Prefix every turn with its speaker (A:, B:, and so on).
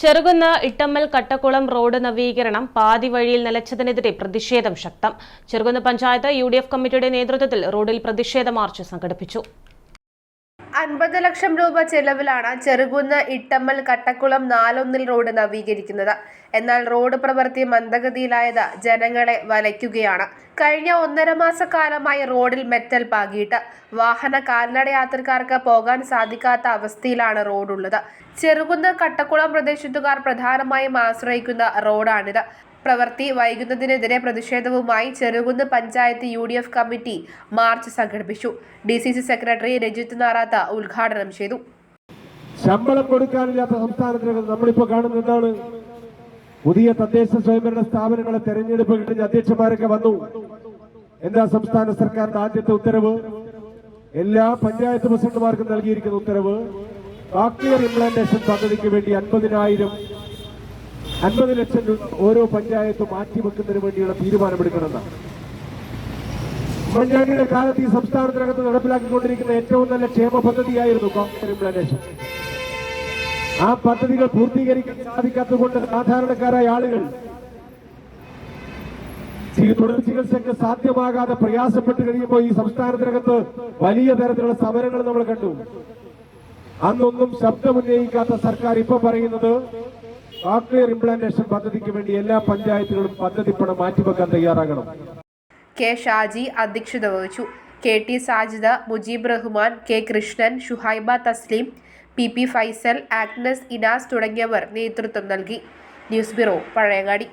A: Cherukunnu Ittammal Kattakkulam road നവീകരണം പാതി വഴിയിൽ നിലച്ചതിനെതിരെ പ്രതിഷേധം ശക്തം. ചെറുകുന്ന് പഞ്ചായത്ത് യു കമ്മിറ്റിയുടെ നേതൃത്വത്തിൽ റോഡിൽ പ്രതിഷേധ മാർച്ച് സംഘടിപ്പിച്ചു.
B: അൻപത് ലക്ഷം രൂപ ചെലവിലാണ് ചെറുകുന്ന് ഇട്ടമ്മൽ കട്ടക്കുളം നാലൊന്നിൽ റോഡ് നവീകരിക്കുന്നത്. എന്നാൽ റോഡ് പ്രവൃത്തി മന്ദഗതിയിലായത് ജനങ്ങളെ വലയ്ക്കുകയാണ്. കഴിഞ്ഞ ഒന്നര മാസക്കാലമായി റോഡിൽ മെറ്റൽ പാകിയിട്ട്. വാഹന കാൽനട യാത്രക്കാർക്ക് പോകാൻ സാധിക്കാത്ത അവസ്ഥയിലാണ് റോഡുള്ളത്. ചെറുകുന്ന് കട്ടക്കുളം പ്രദേശത്തുകാർ പ്രധാനമായും ആശ്രയിക്കുന്ന റോഡാണിത്. പ്രവൃത്തി വൈകുന്നതിനെതിരെ പ്രതിഷേധവുമായി Cherukunnu panchayat U D F committee march സംഘടിപ്പിച്ചു. D C C secretary Rajith Narath ഉദ്ഘാടനം ചെയ്തു.
C: ശമ്പളം കൊടുക്കാനില്ലാത്ത സംസ്ഥാനത്തിനകത്ത് നമ്മളിപ്പോ കാണുന്ന എന്താണ്? പുതിയ തദ്ദേശ സ്വയംഭരണ സ്ഥാപനങ്ങളെ തെരഞ്ഞെടുപ്പ് കിട്ടുന്ന അധ്യക്ഷന്മാരൊക്കെ വന്നു. എന്താ സംസ്ഥാന സർക്കാരിന്റെ ആദ്യത്തെ ഉത്തരവ്? എല്ലാ പഞ്ചായത്ത് പ്രസിഡന്റുമാർക്കും നൽകിയിരിക്കുന്ന ഉത്തരവ് കാക്ലിയർ ഇംപ്ലാന്റേഷൻ പദ്ധതിക്ക് വേണ്ടി അൻപതിനായിരം അൻപത് ലക്ഷം ഓരോ പഞ്ചായത്തും മാറ്റിവെക്കുന്നതിന് വേണ്ടിയുള്ള തീരുമാനമെടുക്കണമെന്നാണ്. ഉമ്മൻചാണ്ടിയുടെ കാലത്ത് ഈ സംസ്ഥാനത്തിനകത്ത് നടപ്പിലാക്കിക്കൊണ്ടിരിക്കുന്ന ഏറ്റവും നല്ല ക്ഷേമ പദ്ധതിയായിരുന്നു കോൺഗ്രസ് ഇംപ്ലാന്റേഷൻ ആ പദ്ധതികൾ പൂർത്തീകരിക്കാൻ സാധിക്കാത്തതുകൊണ്ട് സാധാരണക്കാരായ ആളുകൾ തുടർ ചികിത്സയ്ക്ക് സാധ്യമാകാതെ പ്രയാസപ്പെട്ട് കഴിയുമ്പോൾ ഈ സംസ്ഥാനത്തിനകത്ത് വലിയ തരത്തിലുള്ള സമരങ്ങൾ നമ്മൾ കണ്ടു. അന്നൊന്നും ശബ്ദമുന്നയിക്കാത്ത സർക്കാർ ഇപ്പൊ പറയുന്നത് കോക്ലിയർ ഇംപ്ലാന്റേഷൻ പദ്ധതിക്ക് വേണ്ടി എല്ലാ പഞ്ചായത്തുകളും പദ്ധതി പണം മാറ്റിവെക്കാൻ തയ്യാറാകണം.
B: കെ ഷാജി അധ്യക്ഷത വഹിച്ചു. K T Sajida Mujeeb Rahman K Krishnan Shuhaiba Thasleem P P Faisal Agnes Inas തുടങ്ങിയവർ നേതൃത്വം നൽകി. News bureau Pazhayangadi.